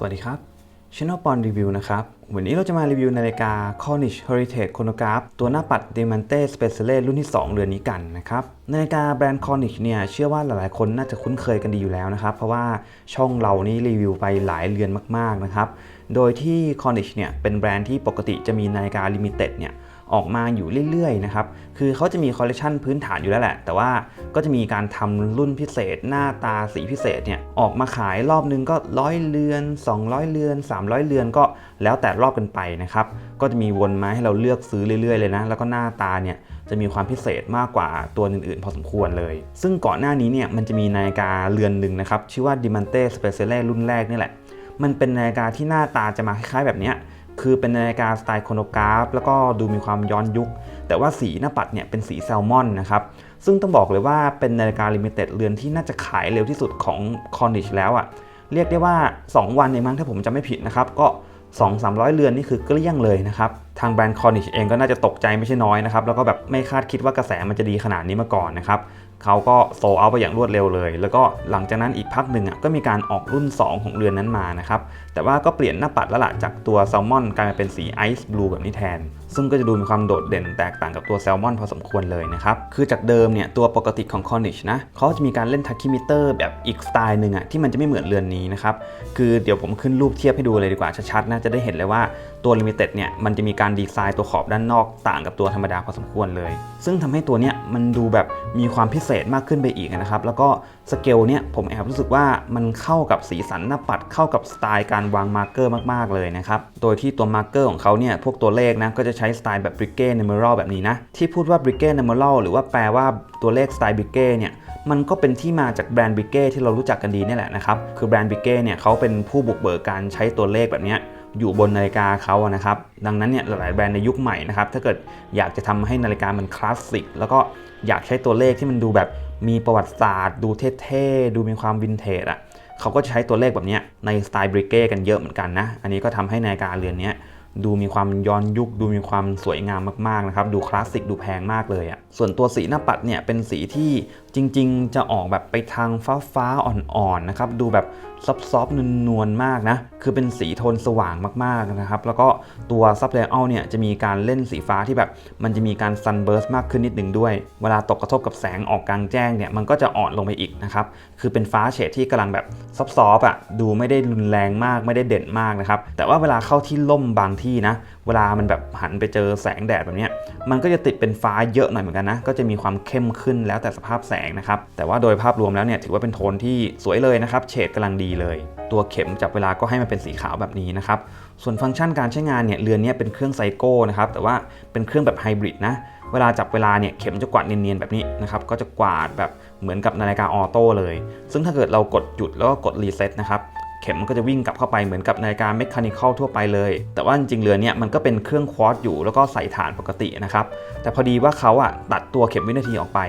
สวัสดีครับ Channel Pond Review นะครับ วันนี้เราจะมารีวิวนาฬิกา Cornish Heritage Chronograph ตัวหน้าปัด Diamante Speciale รุ่นที่ 2 เรือนนี้กันนะครับ นาฬิกาแบรนด์ Cornish เนี่ยเชื่อว่าหลายๆ คนน่าจะคุ้นเคยกันดีอยู่แล้วนะครับ เพราะว่าช่องเรานี่รีวิวไปหลายเรือนมาก ๆ นะครับ โดยที่ Cornish เนี่ยเป็นแบรนด์ที่ปกติจะมีนาฬิกา Limited เนี่ย ออกมาอยู่เรื่อยๆนะครับ คือเขาจะมีคอลเลคชันพื้นฐานอยู่แล้วแหละ แต่ว่าก็จะมีการทำรุ่นพิเศษ หน้าตาสีพิเศษเนี่ยออกมาขายรอบนึงก็ร้อยเรือน 200 เรือน 300 เรือนก็แล้วแต่รอบกันไปนะครับ ก็จะมีวนมาให้เราเลือกซื้อเรื่อยๆเลยนะ แล้วก็หน้าตาเนี่ยจะมีความพิเศษมากกว่าตัวอื่นๆ พอสมควรเลย ซึ่งก่อนหน้านี้เนี่ยมันจะมีนาฬิกาเรือนหนึ่งนะครับ ชื่อว่า Dimante Speciale รุ่นแรกนี่แหละ มันเป็นนาฬิกาที่หน้าตาจะมาคล้ายๆแบบนี้ คือเป็นนาฬิกาสไตล์โครโนกราฟ แล้วก็ดูมีความย้อนยุค แต่ว่าสีหน้าปัดเนี่ยเป็นสีแซลมอนนะครับ ซึ่งต้องบอกเลยว่าเป็นนาฬิกาลิมิเต็ดเรือนที่น่าจะขายเร็วที่สุดของคอนดิชแล้วอะ่ะ เรียกได้ว่า 2 วันเองมั้งถ้าผมจำไม่ผิดนะครับ ก็ 2 3 0 0 เรือนนี่คือเกลี้ยงเลยนะครับ ทางแบรนด์คอนิชเองก็น่าจะตกใจไม่ใช่น้อยนะครับ แล้วก็แบบไม่คาดคิดว่ากระแสมันจะดีขนาดนี้มาก่อนนะครับ เขาก็โซเอาไปอย่างรวดเร็วเลย แล้วก็หลังจากนั้นอีกพักหนึ่งอะก็มีการออกรุ่น 2 ของเรือนนั้นมานะครับ แต่ว่าก็เปลี่ยนหน้าปัดล้วล่ะจากตัวแซลมอนกลายมาเป็นสีไอซ์บลูแบบนี้แทน ซึ่งก็จะดูมีความโดดเด่นแตกต่างกับตัวแซลมอนพอสมควรเลยนะครับ คือจากเดิมเนี่ยตัวปกติของคอนิชนะเขาจะมีการเล่นทักคิมิเตอร์แบบอีกสไตล์หนึ่งอะที่มันจะไม่เหมือนเรือนนี้นะครับ คือเดี๋ยวผมขึ้นรูปเทียบให้ดูเลยดีกว่าชัดๆนะจะได้เห็นเลยว่าตัวลิมิเต็ดเนี่ยมันจะมีการดีไซน์ตัวขอบด้านนอกต่างกับตัวธรรมดาพอสมควรเลย ซึ่งทำให้ตัวเนี้ยมันดูแบบมีความพิเศษมากขึ้นไปอีกนะครับ แล้วก็สเกลเนี่ยผมแอบรู้สึกว่ามันเข้ากับสีสันหน้าปัดเข้ากับสไตล์การวางมาร์กเกอร์มากๆเลยนะครับ โดยที่ตัวมาร์กเกอร์ของเขาเนี่ยพวกตัวเลขนะก็จะใช้สไตล์แบบบริเก้เนเมอรัลแบบนี้นะที่พูดว่าบริเก้เนเมอรัลหรือว่าแปลว่าตัวเลขสไตล์บริเก้เนี่ยมันก็เป็นที่มาจากแบรนด์บริเก้ที่เรารู้จักกันดีนี่แหละนะครับ คือแบรนด์บริเก้เนี่ยเขาเป็นผู้บุกเบิกการใช้ตัวเลขแบบนี้ อยู่บนนาฬิกาเขานะครับ ดังนั้นเนี่ยหลายแบรนด์ในยุคใหม่นะครับ ถ้าเกิดอยากจะทำให้นาฬิกามันคลาสสิกแล้วก็อยากใช้ตัวเลขที่มันดูแบบมีประวัติศาสตร์ ดูเท่ๆ ดูมีความวินเทจอะเขาก็จะใช้ตัวเลขแบบนี้ในสไตล์บริเก้กันเยอะเหมือนกันนะ อันนี้ก็ทำให้นาฬิกาเรือนนี้ดูมีความย้อนยุค ดูมีความสวยงามมากๆนะครับ ดูคลาสสิก ดูแพงมากเลยอะ่ะ ส่วนตัวสีหน้าปัดเนี่ยเป็นสีที่จริงๆ จะออกแบบไปทางฟ้าฟ้าๆอ่อนๆนะครับ ดูแบบ ซอฟๆนวลๆมากนะ คือเป็นสีโทนสว่างมากๆนะครับ แล้วก็ตัวซับเลเอลเนี่ยจะมีการเล่นสีฟ้าที่แบบมันจะมีการซันเบิร์สมากขึ้นนิดหนึ่งด้วย เวลาตกกระทบกับแสงออกกลางแจ้งเนี่ยมันก็จะอ่อนลงไปอีกนะครับ คือเป็นฟ้าเฉดที่กำลังแบบซอฟๆอะ ดูไม่ได้รุนแรงมาก ไม่ได้เด่นมากนะครับ แต่ว่าเวลาเข้าที่ล่มบางที่นะ เวลามันแบบหันไปเจอแสงแดดแบบนี้มันก็จะติดเป็นฟ้าเยอะหน่อยเหมือนกันนะ ก็จะมีความเข้มขึ้นแล้วแต่สภาพแสงนะครับ แต่ว่าโดยภาพรวมแล้วเนี่ยถือว่าเป็นโทนที่สวยเลยนะครับ เฉดกำลังดีเลย ตัวเข็มจับเวลาก็ให้มันเป็นสีขาวแบบนี้นะครับ ส่วนฟังก์ชันการใช้งานเนี่ยเรือนนี้เป็นเครื่องไซโก้นะครับ แต่ว่าเป็นเครื่องแบบไฮบริดนะ เวลาจับเวลาเนี่ยเข็มจะกวาดเนียนๆแบบนี้นะครับ ก็จะกวาดแบบเหมือนกับนาฬิกาออโต้เลย ซึ่งถ้าเกิดเรากดหยุดแล้วก็กดรีเซ็ตนะครับ เข็มมันก็จะวิ่งกลับเข้าไปเหมือนกับนาฬิกาเมคานิคอลทั่วไปเลย แต่ว่าจริงๆเรือเนี่ยมันก็เป็นเครื่องควอตอยู่แล้วก็ใส่ฐานปกตินะครับแต่พอดีว่าเขาอะตัดตัวเข็มวินาทีออกไป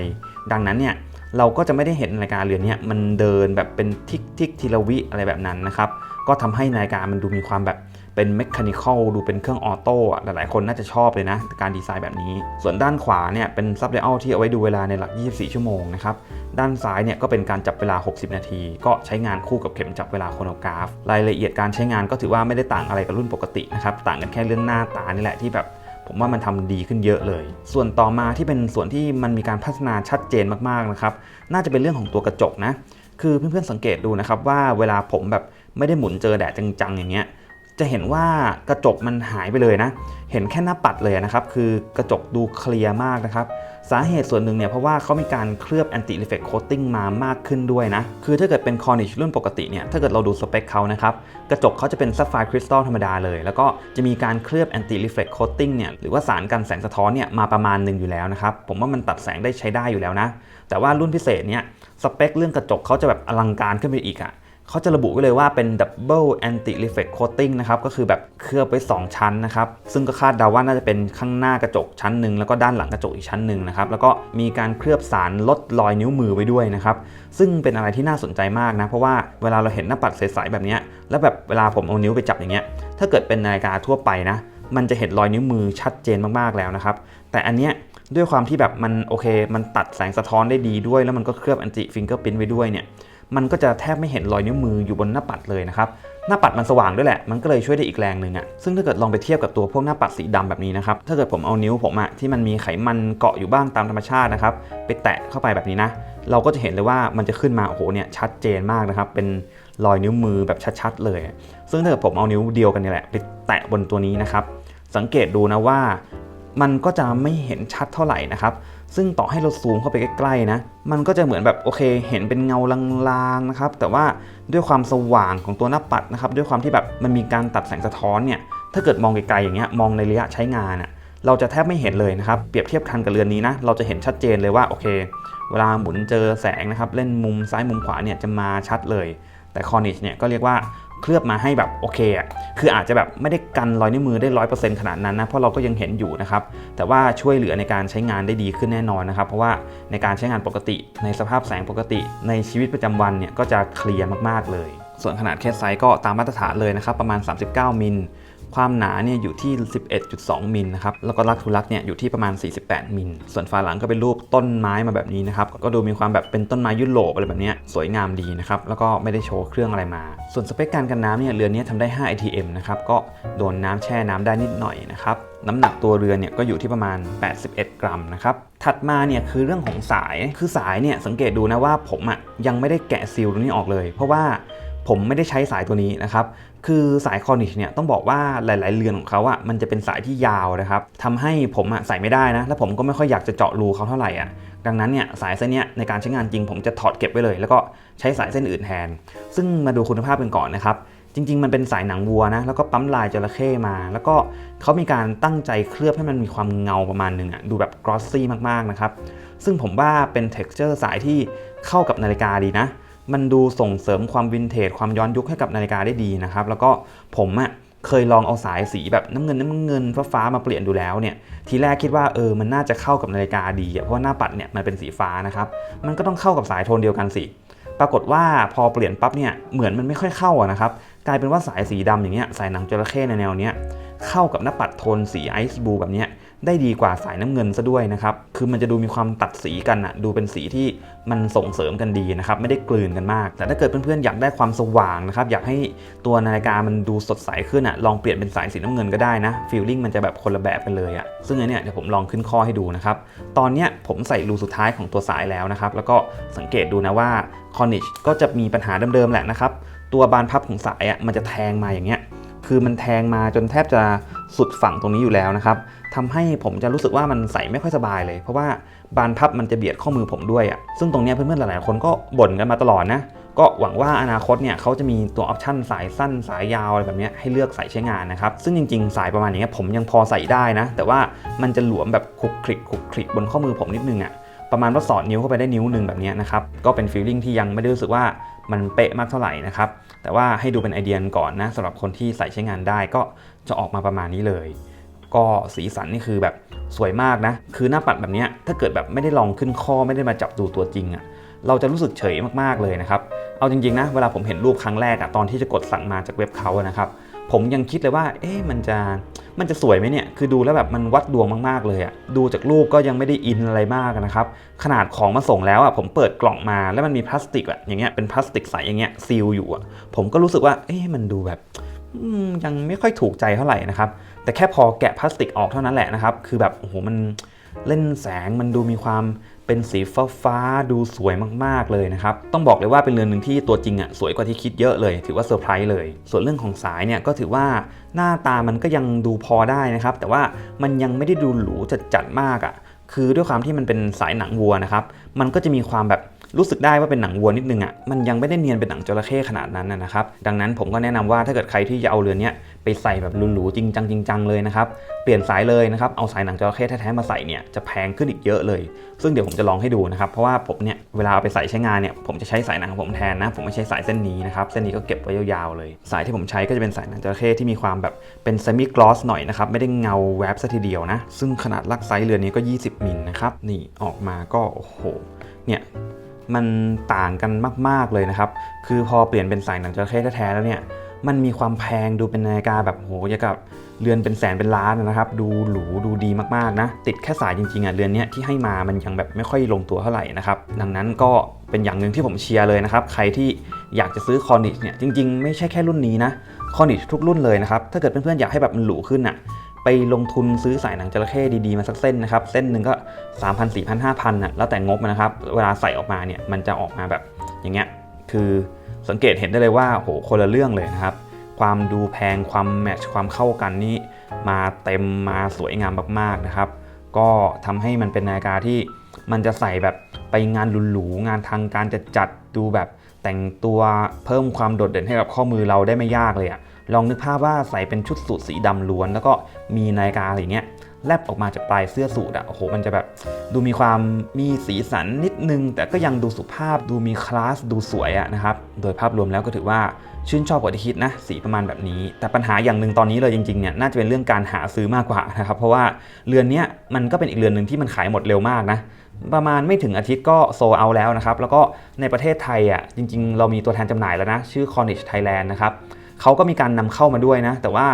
ดังนั้นเนี่ย เราก็จะไม่ได้เห็นนาฬิกาเรือนนี้มันเดินแบบเป็นทิกทิกทีละวิอะไรแบบนั้นนะครับก็ทำให้นาฬิกามันดูมีความแบบเป็นเมคานิคอลดูเป็นเครื่องออโต้หลายๆ คนน่าจะชอบเลยนะ การดีไซน์แบบนี้ ส่วนด้านขวาเนี่ยเป็นซับเดลที่เอาไว้ดูเวลาในหลัก 24 ชั่วโมงนะครับ ด้านซ้ายเนี่ยก็เป็นการจับเวลา 60 นาที ก็ใช้งานคู่กับเข็มจับเวลาโครโนกราฟ รายละเอียดการใช้งานก็ถือว่าไม่ได้ต่างอะไรกับรุ่นปกตินะครับ ต่างกันแค่เรื่องหน้าตานี่แหละที่แบบ ผมว่ามันทำดีขึ้นเยอะเลย ส่วนต่อมาที่เป็นส่วนที่มันมีการพัฒนาชัดเจนมากๆนะครับ น่าจะเป็นเรื่องของตัวกระจกนะ คือเพื่อนๆสังเกตดูนะครับว่าเวลาผมแบบไม่ได้หมุนเจอแดดจังๆอย่างเงี้ย จะเห็นว่ากระจกมันหายไปเลยนะ เห็นแค่หน้าปัดเลยนะครับ คือกระจกดูเคลียร์มากนะครับ สาเหตุส่วนหนึ่งเนี่ยเพราะว่าเขามีการเคลือบ anti reflect coating มามากขึ้นด้วยนะ คือถ้าเกิดเป็น Cornish รุ่นปกติเนี่ย ถ้าเกิดเราดูสเปคเขานะครับ กระจกเขาจะเป็น sapphire crystal ธรรมดาเลย แล้วก็จะมีการเคลือบ anti reflect coating เนี่ย หรือว่าสารกันแสงสะท้อนเนี่ยมาประมาณหนึ่งอยู่แล้วนะครับ ผมว่ามันตัดแสงได้ใช้ได้อยู่แล้วนะ แต่ว่ารุ่นพิเศษเนี่ย สเปคเรื่องกระจกเขาจะแบบอลังการขึ้นไปอีกอะ เขาจะระบุไว้เลยว่าเป็น double anti reflect coating นะครับก็คือแบบเคลือบไว้ 2 ชั้นนะครับ ซึ่งก็คาดเดาว่าน่าจะเป็นข้างหน้ากระจกชั้นหนึ่งแล้วก็ด้านหลังกระจกอีกชั้นหนึ่งนะครับแล้วก็มีการเคลือบสารลดรอยนิ้วมือไว้ด้วยนะครับ ซึ่งเป็นอะไรที่น่าสนใจมากนะ เพราะว่าเวลาเราเห็นหน้าปัดใสๆแบบนี้แล้วแบบเวลาผมเอานิ้วไปจับอย่างเงี้ยถ้าเกิดเป็นนาฬิกาทั่วไปนะมันจะเห็นรอยนิ้วมือชัดเจนมากๆแล้วนะครับ แต่อันเนี้ยด้วยความที่แบบมันโอเค มันตัดแสงสะท้อนได้ดีด้วย แล้วมันก็เคลือบ anti fingerprint ไว้ด้วยเนี่ย มันก็จะแทบไม่เห็นรอยนิ้วมืออยู่บนหน้าปัดเลยนะครับหน้าปัดมันสว่างด้วยแหละ มันก็เลยช่วยได้อีกแรงหนึ่งอะซึ่งถ้าเกิดลองไปเทียบกับตัวพวกหน้าปัดสีดำแบบนี้นะครับ ถ้าเกิดผมเอานิ้วผมอะที่มันมีไขมันเกาะอยู่บ้างตามธรรมชาตินะครับ ไปแตะเข้าไปแบบนี้นะ เราก็จะเห็นเลยว่ามันจะขึ้นมา โอ้โห เนี่ยชัดเจนมากนะครับ เป็นรอยนิ้วมือแบบชัดๆเลย ซึ่งถ้าเกิดผมเอานิ้วเดียวกันนี่แหละไปแตะบนตัวนี้นะครับ สังเกตดูนะว่า มันก็จะไม่เห็นชัดเท่าไหร่นะครับ ซึ่งต่อให้เราซูมเข้าไปใกล้ๆนะ มันก็จะเหมือนแบบโอเค เห็นเป็นเงาลางๆนะครับ แต่ว่าด้วยความสว่างของตัวหน้าปัดนะครับ ด้วยความที่แบบมันมีการตัดแสงสะท้อนเนี่ย ถ้าเกิดมองไกลๆอย่างเงี้ย มองในระยะใช้งานอะเราจะแทบไม่เห็นเลยนะครับ เปรียบเทียบคันกับเรือนนี้นะ เราจะเห็นชัดเจนเลยว่าโอเค เวลาหมุนเจอแสงนะครับ เล่นมุมซ้ายมุมขวาเนี่ยจะมาชัดเลย แต่คอนิชเนี่ยก็เรียกว่า เคลือบมาให้แบบโอเคอะคืออาจจะแบบไม่ได้กันรอยนิ้วมือได้ร้อยเปอร์เซ็นต์ขนาดนั้นนะเพราะเราก็ยังเห็นอยู่นะครับแต่ว่าช่วยเหลือในการใช้งานได้ดีขึ้นแน่นอนนะครับเพราะว่าในการใช้งานปกติ ในสภาพแสงปกติ ในชีวิตประจำวันเนี่ยก็จะเคลียร์มากๆเลย ส่วนขนาดแคสไซส์ก็ตามมาตรฐานเลยนะครับประมาณ 39 มิล ความหนาเนี่ยอยู่ที่ 11.2 มิลนะครับ แล้วก็ลักทุลักเนี่ยอยู่ที่ประมาณ 48 มิล ส่วนฝาหลังก็เป็นรูปต้นไม้มาแบบนี้นะครับ ก็ดูมีความแบบเป็นต้นไม้ยุโรปอะไรแบบนี้สวยงามดีนะครับ แล้วก็ไม่ได้โชว์เครื่องอะไรมา ส่วนสเปคการกันน้ำเนี่ยเรือนนี้ทำได้ 5 ATM นะครับ ก็โดนน้ำแช่น้ำได้นิดหน่อยนะครับน้ำหนักตัวเรือเนี่ยก็อยู่ที่ประมาณ 81 กรัมนะครับ ถัดมาเนี่ยคือเรื่องของสาย คือสายเนี่ยสังเกตดูนะว่าผมอะยังไม่ได้แกะซีลตรงนี้ออกเลย เพราะว่า ผมไม่ได้ใช้สายตัวนี้นะครับ คือสายคอนิชเนี่ยต้องบอกว่าหลาย ๆ เรือนของเขาอะ่ะมันจะเป็นสายที่ยาวนะครับทำให้ผมอะใส่ไม่ได้นะ แล้วผมก็ไม่ค่อยอยากจะเจาะรูเขาเท่าไหร่อะ ดังนั้นเนี่ยสายเส้นเนี้ยในการใช้งานจริง ผมจะถอดเก็บไว้เลย แล้วก็ใช้สายเส้นอื่นแทน ซึ่งมาดูคุณภาพกันก่อนนะครับ จริง ๆ มันเป็นสายหนังวัวนะ แล้วก็ปั๊มลายจระเข้มา แล้วก็เขามีการตั้งใจเคลือบให้มันมีความเงาประมาณหนึ่งอะดูแบบกรอสซี่มาก ๆ นะครับ ซึ่งผมว่าเป็น t e x t อร์สายที่เข้ากับนาฬิกาดีนะ มันดูส่งเสริมความวินเทจความย้อนยุคให้กับนาฬิกาได้ดีนะครับ แล้วก็ผมอะเคยลองเอาสายสีแบบน้ำเงินน้ำเงินฟ้าฟ้ามาเปลี่ยนดูแล้วเนี่ยทีแรกคิดว่าเออมันน่าจะเข้ากับนาฬิกาดีเพราะว่าหน้าปัดเนี่ยมันเป็นสีฟ้านะครับมันก็ต้องเข้ากับสายโทนเดียวกันสิปรากฏว่าพอเปลี่ยนปั๊บเนี่ยเหมือนมันไม่ค่อยเข้าอะนะครับกลายเป็นว่าสายสีดำอย่างเงี้ยสายหนังจระเข้ในแนวเนี้ยเข้ากับหน้าปัดโทนสีไอซ์บลูแบบเนี้ย ได้ดีกว่าสายน้ำเงินซะด้วยนะครับ คือมันจะดูมีความตัดสีกันอะดูเป็นสีที่มันส่งเสริมกันดีนะครับ ไม่ได้กลืนกันมาก แต่ถ้าเกิดเพื่อนๆอยากได้ความสว่างนะครับ อยากให้ตัวนาฬิกามันดูสดใสขึ้นอะลองเปลี่ยนเป็นสายสีน้ำเงินก็ได้นะ ฟีลลิ่งมันจะแบบคนละแบบกันเลยอะซึ่งอันเนี้ยเดี๋ยวผมลองขึ้นข้อให้ดูนะครับ ตอนเนี้ยผมใส่รูสุดท้ายของตัวสายแล้วนะครับ แล้วก็สังเกตดูนะว่าคอนิชก็จะมีปัญหาเดิมๆแหละนะครับ ตัวบานพับของสายอะมันจะแทงมาอย่างเงี้ย คือมันแทงมาจนแทบจะ สุดฝั่งตรงนี้อยู่แล้วนะครับทำให้ผมจะรู้สึกว่ามันใส่ไม่ค่อยสบายเลย เพราะว่าบานพับมันจะเบียดข้อมือผมด้วยอะ่ะซึ่งตรงนี้เพื่อนๆหลายๆคนก็บ่นกันมาตลอดนะก็หวังว่าอนาคตเนี่ยเขาจะมีตัวออปชั่นสายสั้นสายยาวอะไรแบบนี้ให้เลือกใส่ใช้งานนะครับ ซึ่งจริงๆ สายประมาณอย่างเงี้ยผมยังพอใส่ได้นะ แต่ว่ามันจะหลวมแบบคลุกคลิกคลุกคลิกบนข้อมือผมนิดนึงอะ ประมาณว่าสอดนิ้วเข้าไปได้นิ้วหนึ่งแบบนี้นะครับ ก็เป็นฟีลลิ่งที่ยังไม่ได้รู้สึกว่ามันเป๊ะมากเท่าไหร่นะครับ แต่ว่าให้ดูเป็นไอเดียก่อนนะสำหรับคนที่ใส่ใช้งานได้ก็จะออกมาประมาณนี้เลย ก็สีสันนี่คือแบบสวยมากนะ คือหน้าปัดแบบนี้ถ้าเกิดแบบไม่ได้ลองขึ้นข้อไม่ได้มาจับดูตัวจริงอะ่ะเราจะรู้สึกเฉยมากๆเลยนะครับ เอาจริงๆนะเวลาผมเห็นรูปครั้งแรกอะตอนที่จะกดสั่งมาจากเว็บเขาอะนะครับผมยังคิดเลยว่า เอ๊ะมันจะ มันจะสวยไหมเนี่ย คือดูแล้วแบบมันวัดดวงมากๆเลยอะดูจากรูปก็ยังไม่ได้อินอะไรมากนะครับ ขนาดของมาส่งแล้วอะผมเปิดกล่องมาแล้วมันมีพลาสติกอะอย่างเงี้ย เป็นพลาสติกใสอย่างเงี้ยซีลอยู่อะผมก็รู้สึกว่า เอ๊ะมันดูแบบยังไม่ค่อยถูกใจเท่าไหร่นะครับ แต่แค่พอแกะพลาสติกออกเท่านั้นแหละนะครับ คือแบบ โอ้โห มันเล่นแสง มันดูมีความ เป็นสีฟ้าฟ้าดูสวยมากๆเลยนะครับ ต้องบอกเลยว่าเป็นเรือนหนึ่งที่ตัวจริงอะสวยกว่าที่คิดเยอะเลย ถือว่าเซอร์ไพรส์เลย ส่วนเรื่องของสายเนี่ยก็ถือว่าหน้าตามันก็ยังดูพอได้นะครับ แต่ว่ามันยังไม่ได้ดูหรูจัดๆมากอะ คือด้วยความที่มันเป็นสายหนังวัวนะครับ มันก็จะมีความแบบ รู้สึกได้ว่าเป็นหนังวัวนิดนึงอะมันยังไม่ได้เนียนเป็นหนังจระเข้ขนาดนั้นนะครับดังนั้นผมก็แนะนำว่าถ้าเกิดใครที่จะเอาเรือนเนี้ยไปใส่แบบหรูๆจริงจังจริงจังเลยนะครับเปลี่ยนสายเลยนะครับเอาสายหนังจระเข้แท้ๆมาใส่เนี่ยจะแพงขึ้นอีกเยอะเลย ซึ่งเดี๋ยวผมจะลองให้ดูนะครับเพราะว่าผมเนี่ยเวลาเอาไปใส่ใช้งานเนี่ยผมจะใช้สายหนังของผมแทนนะผมไม่ใช้สายเส้นนี้นะครับเส้นนี้ก็เก็บไว้ยาวๆเลย สายที่ผมใช้ก็จะเป็นสายหนังจระเข้ที่มีความแบบเป็นเซมิกลอสหน่อยนะครับไม่ได้เงาแวบซะทีเดียวนะซึ่งขนาดลักไซส์เรือนนี้ก็ 20มิลนะครับนี่ออกมาก็โอ้โหเนี่ย มันต่างกันมาก ๆเลยนะครับ คือพอเปลี่ยนเป็นสายหนังจระเข้แท้ๆแล้วเนี่ย มันมีความแพงดูเป็นนาฬิกาแบบโหอยางกับเรือนเป็นแสนเป็นล้านนะครับ ดูหรูดูดีมากๆนะ ติดแค่สายจริงๆอะเรือนเนี้ยที่ให้มามันยังแบบไม่ค่อยลงตัวเท่าไหร่นะครับ ดังนั้นก็เป็นอย่างหนึ่งที่ผมเชียร์เลยนะครับ ใครที่อยากจะซื้อคอนิชเนี่ยจริงๆ ไม่ใช่แค่รุ่นนี้นะคอนิชทุกรุ่นเลยนะครับ ถ้าเกิดเพื่อนๆอยากให้แบบมันหรูขึ้นอะ ไปลงทุนซื้อสายหนังจระเข้ดีๆมาสักเส้นนะครับ เส้นหนึ่งก็ 3 0 0 0 4 0 0 5,000น่ะแล้วแต่งบนะครับ เวลาใส่ออกมาเนี่ยมันจะออกมาแบบอย่างเงี้ยคือสังเกตเห็นได้เลยว่าโหคนละเรื่องเลยนะครับ ความดูแพงความแมทช์ความเข้ากันนี่มาเต็มมาสวยงามมากๆนะครับ ก็ทำให้มันเป็นนาฬิกาที่มันจะใส่แบบไปงานหรูๆงานทางการจะจัดดูแบบแต่งตัวเพิ่มความโดดเด่นให้กับข้อมือเราได้ไม่ยากเลยอะ ลองนึกภาพว่าใส่เป็นชุดสูทสีดำล้วน แล้วก็มีนาฬิกาอะไรเงี้ยแลบออกมาจากปลายเสื้อสูทอะโอ้โห มันจะแบบดูมีความมีสีสันนิดนึง แต่ก็ยังดูสุภาพดูมีคลาสดูสวยอะนะครับ โดยภาพรวมแล้วก็ถือว่าชื่นชอบกว่าที่คิดนะ สีประมาณแบบนี้ แต่ปัญหาอย่างหนึ่งตอนนี้เลยจริงๆเนี่ยน่าจะเป็นเรื่องการหาซื้อมากกว่านะครับ เพราะว่าเรือนนี้มันก็เป็นอีกเรือนหนึ่งที่มันขายหมดเร็วมากนะประมาณไม่ถึงอาทิตย์ก็โซเอาแล้วนะครับแล้วก็ในประเทศไทยอะจริง ๆ เรามีตัวแทนจำหน่ายแล้วนะชื่อ Cornish Thailand นะครับ เขาก็มีการนำเข้ามาด้วยนะ แต่ว่า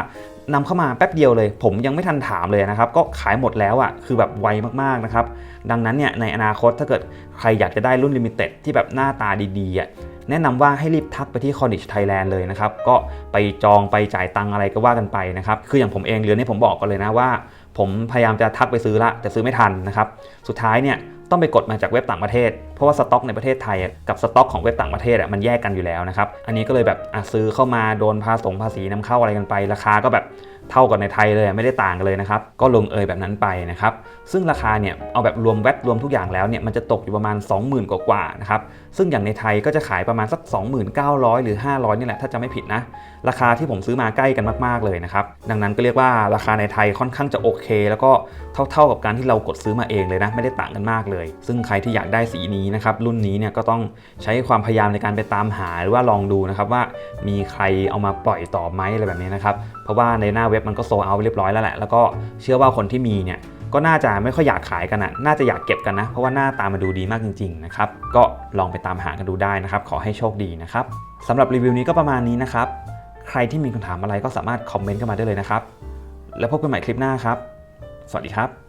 นำเข้ามาแป๊บเดียวเลย ผมยังไม่ทันถามเลยนะครับ ก็ขายหมดแล้วอะคือแบบไวมากๆนะครับ ดังนั้นเนี่ยในอนาคตถ้าเกิดใครอยากจะได้รุ่นลิมิเต็ดที่แบบหน้าตาดีๆอะแนะนำว่าให้รีบทักไปที่ Cornish Thailand เลยนะครับ ก็ไปจองไปจ่ายตังอะไรก็ว่ากันไปนะครับ คืออย่างผมเองเรือนนี้ผมบอกกันเลยนะว่า ผมพยายามจะทักไปซื้อละแต่ซื้อไม่ทันนะครับ สุดท้ายเนี่ยต้องไปกดมาจากเว็บต่างประเทศเพราะว่าสต็อกในประเทศไทยกับสต็อกของเว็บต่างประเทศมันแยกกันอยู่แล้วนะครับ อันนี้ก็เลยแบบซื้อเข้ามาโดนภาษีภาษีนำเข้าอะไรกันไป ราคาก็แบบเท่ากับในไทยเลยไม่ได้ต่างกันเลยนะครับ ก็ลงเอยแบบนั้นไปนะครับ ซึ่งราคาเนี่ยเอาแบบรวมแวตรวมทุกอย่างแล้วเนี่ยมันจะตกอยู่ประมาณ 20,000 กว่าๆนะครับ ซึ่งอย่างในไทยก็จะขายประมาณสัก 2,900 หรือ 500นี่แหละถ้าจะไม่ผิดนะ ราคาที่ผมซื้อมาใกล้กันมากๆเลยนะครับ ดังนั้นก็เรียกว่าราคาในไทยค่อนข้างจะโอเค แล้วก็เท่าๆกับการที่เรากดซื้อมาเองเลยนะไม่ได้ต่างกันมากเลย ซึ่งใครที่อยากได้สีนี้นะครับรุ่นนี้เนี่ยก็ต้องใช้ความพยายามในการไปตามหาหรือว่าลองดูนะครับว่ามีใครเอามาปล่อยต่อไหมอะไรแบบนี้นะครับเพราะว่าในหน้าเว็บมันก็โซเอาไปเรียบร้อยแล้วแหละแล้วก็เชื่อว่าคนที่มีเนี่ยก็น่าจะไม่ค่อยอยากขายกันนะน่าจะอยากเก็บกันนะ เพราะว่าหน้าตามาดูดีมากจริงๆนะครับก็ลองไปตามหากันดูได้นะครับ ขอให้โชคดีนะครับสำหรับรีวิวนี้ก็ประมาณนี้นะครับใครที่มีคำถามอะไรก็สามารถคอมเมนต์กันมาได้เลยนะครับ แล้วพบกันใหม่คลิปหน้าครับ สวัสดีครับ